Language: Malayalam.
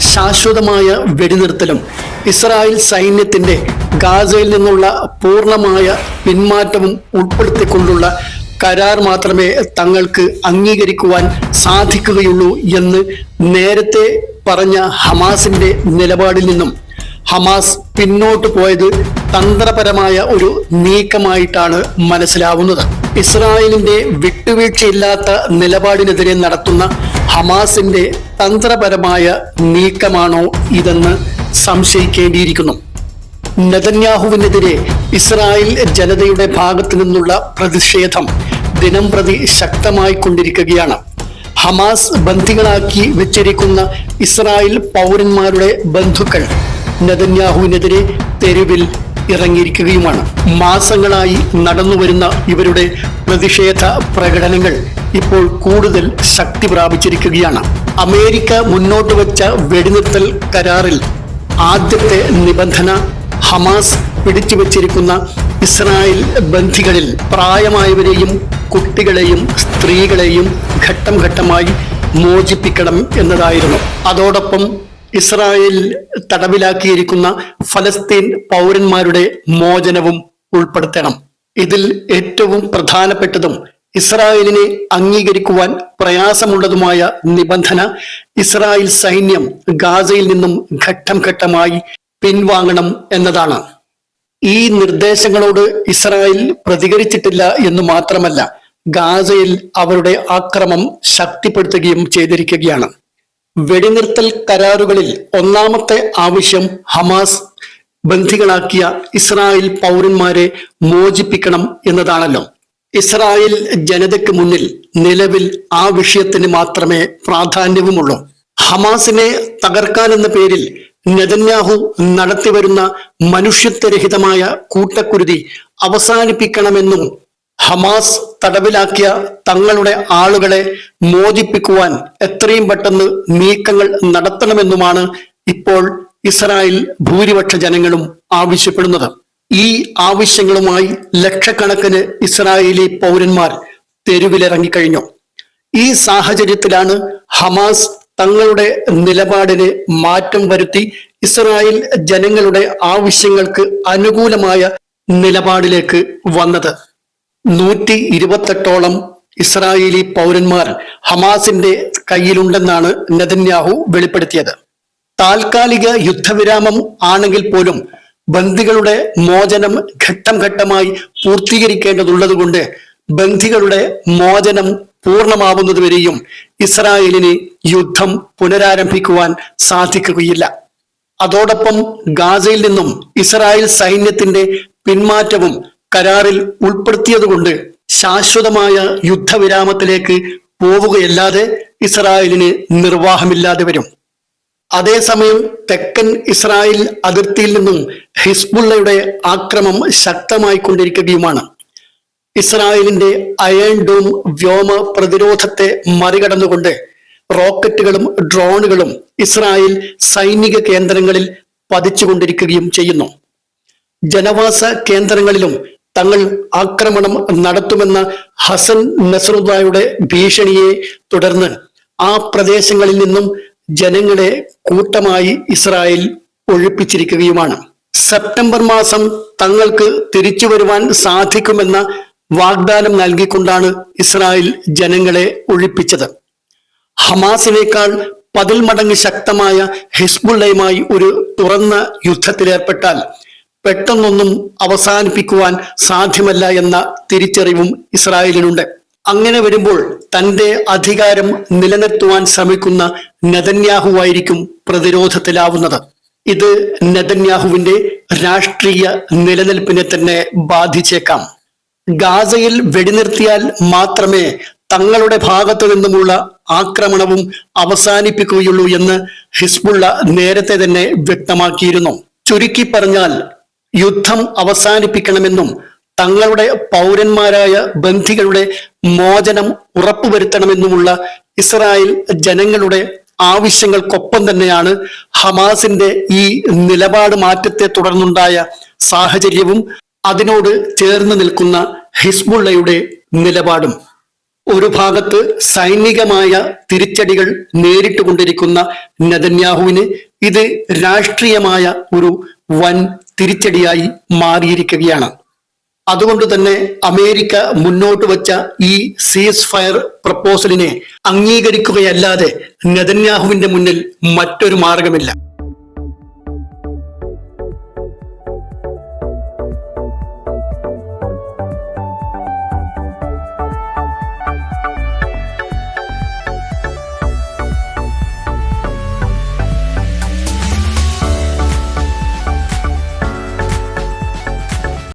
ശാശ്വതമായ വെടിനിർത്തലും. ഇസ്രായേൽ സൈന്യത്തിന്റെ ഗാസയിൽ നിന്നുള്ള പൂർണമായ പിന്മാറ്റവും ഉൾപ്പെടുത്തിക്കൊണ്ടുള്ള കരാർ മാത്രമേ തങ്ങൾക്ക് അംഗീകരിക്കുവാൻ സാധിക്കുകയുള്ളൂ എന്ന് നേരത്തെ പറഞ്ഞ ഹമാസിന്റെ നിലപാടിൽ നിന്നും. ഹമാസ് പിന്നോട്ട് പോയത് തന്ത്രപരമായ ഒരു നീക്കമായിട്ടാണ് മനസ്സിലാവുന്നത്. ഇസ്രായേലിന്റെ വിട്ടുവീഴ്ചയില്ലാത്ത നിലപാടിനെതിരെ നടത്തുന്ന ഹമാസിന്റെ തന്ത്രപരമായ നീക്കമാണോ ഇതെന്ന് സംശയിക്കേണ്ടിയിരിക്കുന്നു. നെതന്യാഹുവിനെതിരെ ഇസ്രായേൽ ജനതയുടെ ഭാഗത്തു നിന്നുള്ള പ്രതിഷേധം ദിനം പ്രതി ശക്തമായി കൊണ്ടിരിക്കുകയാണ്. ഹമാസ് ബന്ധികളാക്കി വെച്ചിരിക്കുന്ന ഇസ്രായേൽ പൗരന്മാരുടെ ബന്ധുക്കൾ നെതന്യാഹുവിനെതിരെ തെരുവിൽ ഇറങ്ങിയിരിക്കുകയുമാണ്. മാസങ്ങളായി നടന്നുവരുന്ന ഇവരുടെ പ്രതിഷേധ പ്രകടനങ്ങൾ ഇപ്പോൾ കൂടുതൽ ശക്തി പ്രാപിച്ചിരിക്കുകയാണ്. അമേരിക്ക മുന്നോട്ട് വെച്ച വെടിനിർത്തൽ കരാറിൽ ആദ്യത്തെ നിബന്ധന ഹമാസ് പിടിച്ചു വച്ചിരിക്കുന്ന ഇസ്രായേൽ ബന്ധികളിൽ പ്രായമായവരെയും കുട്ടികളെയും സ്ത്രീകളെയും ഘട്ടം ഘട്ടമായി മോചിപ്പിക്കണം എന്നതായിരുന്നു. അതോടൊപ്പം ഇസ്രായേൽ തടവിലാക്കിയിരിക്കുന്ന ഫലസ്തീൻ പൗരന്മാരുടെ മോചനവും ഉൾപ്പെടുത്തണം. ഇതിൽ ഏറ്റവും പ്രധാനപ്പെട്ടതും ഇസ്രായേലിനെ അംഗീകരിക്കുവാൻ പ്രയാസമുള്ളതുമായ നിബന്ധന ഇസ്രായേൽ സൈന്യം ഗാസയിൽ നിന്നും ഘട്ടം ഘട്ടമായി പിൻവാങ്ങണം എന്നതാണ്. ഈ നിർദ്ദേശങ്ങളോട് ഇസ്രായേൽ പ്രതികരിച്ചിട്ടില്ല എന്ന് മാത്രമല്ല ഗാസയിൽ അവരുടെ ആക്രമം ശക്തിപ്പെടുത്തുകയും ചെയ്തിരിക്കുകയാണ്. വെടിനിർത്തൽ കരാറുകളിൽ ഒന്നാമത്തെ ആവശ്യം ഹമാസ്. ബന്ധികളാക്കിയ ഇസ്രായേൽ പൗരന്മാരെ മോചിപ്പിക്കണം എന്നതാണല്ലോ. ഇസ്രായേൽ ജനതയ്ക്ക് മുന്നിൽ നിലവിൽ ആ വിഷയത്തിന് മാത്രമേ പ്രാധാന്യവുമുള്ളൂ. ഹമാസിനെ തകർക്കാനെന്ന പേരിൽ നെതന്യാഹു നടത്തിവരുന്ന മനുഷ്യത്വരഹിതമായ കൂട്ടക്കുരുതി അവസാനിപ്പിക്കണമെന്നും ഹമാസ് തടവിലാക്കിയ തങ്ങളുടെ ആളുകളെ മോചിപ്പിക്കുവാൻ എത്രയും പെട്ടെന്ന് നീക്കങ്ങൾ നടത്തണമെന്നുമാണ് ഇപ്പോൾ ഇസ്രായേൽ ഭൂരിപക്ഷ ജനങ്ങളും ആവശ്യപ്പെടുന്നത്. ഈ ആവശ്യങ്ങളുമായി ലക്ഷക്കണക്കിന് ഇസ്രായേലി പൗരന്മാർ തെരുവിലിറങ്ങിക്കഴിഞ്ഞു. ഈ സാഹചര്യത്തിലാണ് ഹമാസ് തങ്ങളുടെ നിലപാടിന് മാറ്റം വരുത്തി ഇസ്രായേൽ ജനങ്ങളുടെ ആവശ്യങ്ങൾക്ക് അനുകൂലമായ നിലപാടിലേക്ക് വന്നത്. നൂറ്റി ഇരുപത്തെട്ടോളം ഇസ്രായേലി പൗരന്മാർ ഹമാസിന്റെ കയ്യിലുണ്ടെന്നാണ് നെതന്യാഹു വെളിപ്പെടുത്തിയത്. താൽക്കാലിക യുദ്ധവിരാമം ആണെങ്കിൽ പോലും ബന്ദികളുടെ മോചനം ഘട്ടം ഘട്ടമായി പൂർത്തീകരിക്കേണ്ടതുള്ളതുകൊണ്ട് ബന്ധികളുടെ മോചനം പൂർണമാവുന്നതുവരെയും ഇസ്രായേലിന് യുദ്ധം പുനരാരംഭിക്കുവാൻ സാധിക്കുകയില്ല. അതോടൊപ്പം ഗാസയിൽ നിന്നും ഇസ്രായേൽ സൈന്യത്തിന്റെ പിന്മാറ്റവും കരാറിൽ ഉൾപ്പെടുത്തിയതുകൊണ്ട് ശാശ്വതമായ യുദ്ധവിരാമത്തിലേക്ക് പോവുകയല്ലാതെ ഇസ്രായേലിന് നിർവാഹമില്ലാതെ വരും. അതേസമയം തെക്കൻ ഇസ്രായേൽ അതിർത്തിയിൽ നിന്നും ഹിസ്ബുള്ളയുടെ ആക്രമം ശക്തമായി കൊണ്ടിരിക്കുകയുമാണ് ഇസ്രായേലിന്റെ അയൺ ഡോം വ്യോമ പ്രതിരോധത്തെ മറികടന്നുകൊണ്ട് റോക്കറ്റുകളും ഡ്രോണുകളും ഇസ്രായേൽ സൈനിക കേന്ദ്രങ്ങളിൽ പതിച്ചുകൊണ്ടിരിക്കുകയും ചെയ്യുന്നു. ജനവാസ കേന്ദ്രങ്ങളിലും തങ്ങൾ ആക്രമണം നടത്തുമെന്ന ഹസൻ നസറുദായുടെ ഭീഷണിയെ തുടർന്ന് ആ പ്രദേശങ്ങളിൽ നിന്നും ജനങ്ങളെ കൂട്ടമായി ഇസ്രായേൽ ഒഴിപ്പിച്ചിരിക്കുകയുമാണ്. സെപ്റ്റംബർ മാസം തങ്ങൾക്ക് തിരിച്ചു വരുവാൻ സാധിക്കുമെന്ന വാഗ്ദാനം നൽകിക്കൊണ്ടാണ് ഇസ്രായേൽ ജനങ്ങളെ ഒഴിപ്പിച്ചത്. ഹമാസിനേക്കാൾ പതിൽ മടങ്ങ് ശക്തമായ ഹിസ്ബുള്ളയുമായി ഒരു തുറന്ന യുദ്ധത്തിലേർപ്പെട്ടാൽ പെട്ടെന്നൊന്നും അവസാനിപ്പിക്കുവാൻ സാധ്യമല്ല എന്ന തിരിച്ചറിവും ഇസ്രായേലിനുണ്ട്. അങ്ങനെ വരുമ്പോൾ തന്റെ അധികാരം നിലനിർത്തുവാൻ ശ്രമിക്കുന്ന നെതന്യാഹുവായിരിക്കും പ്രതിരോധത്തിലാവുന്നത്. ഇത് നെതന്യാഹുവിന്റെ രാഷ്ട്രീയ നിലനിൽപ്പിനെ തന്നെ ബാധിച്ചേക്കാം. ഗാസയിൽ വെടിനിർത്തിയാൽ മാത്രമേ തങ്ങളുടെ ഭാഗത്തു നിന്നുമുള്ള ആക്രമണവും അവസാനിപ്പിക്കുകയുള്ളൂ എന്ന് ഹിസ്ബുള്ള നേരത്തെ തന്നെ വ്യക്തമാക്കിയിരുന്നു. ചുരുക്കി പറഞ്ഞാൽ യുദ്ധം അവസാനിപ്പിക്കണമെന്നും തങ്ങളുടെ പൗരന്മാരായ ബന്ധികളുടെ മോചനം ഉറപ്പുവരുത്തണമെന്നുമുള്ള ഇസ്രായേൽ ജനങ്ങളുടെ ആവശ്യങ്ങൾക്കൊപ്പം തന്നെയാണ് ഹമാസിന്റെ ഈ നിലപാട് മാറ്റത്തെ തുടർന്നുണ്ടായ സാഹചര്യവും അതിനോട് ചേർന്ന് നിൽക്കുന്ന ഹിസ്ബുള്ളയുടെ നിലപാടും. ഒരു ഭാഗത്ത് സൈനികമായ തിരിച്ചടികൾ നേരിട്ടുകൊണ്ടിരിക്കുന്ന നെതന്യാഹുവിന് ഇത് രാഷ്ട്രീയമായ ഒരു വൻ തിരിച്ചടിയായി മാറിയിരിക്കുകയാണ്. അതുകൊണ്ട് തന്നെ അമേരിക്ക മുന്നോട്ട് വച്ച ഈ സീസ് ഫയർ പ്രപ്പോസലിനെ അംഗീകരിക്കുകയല്ലാതെ നെതന്യാഹുവിന്റെ മുന്നിൽ മറ്റൊരു മാർഗമില്ല.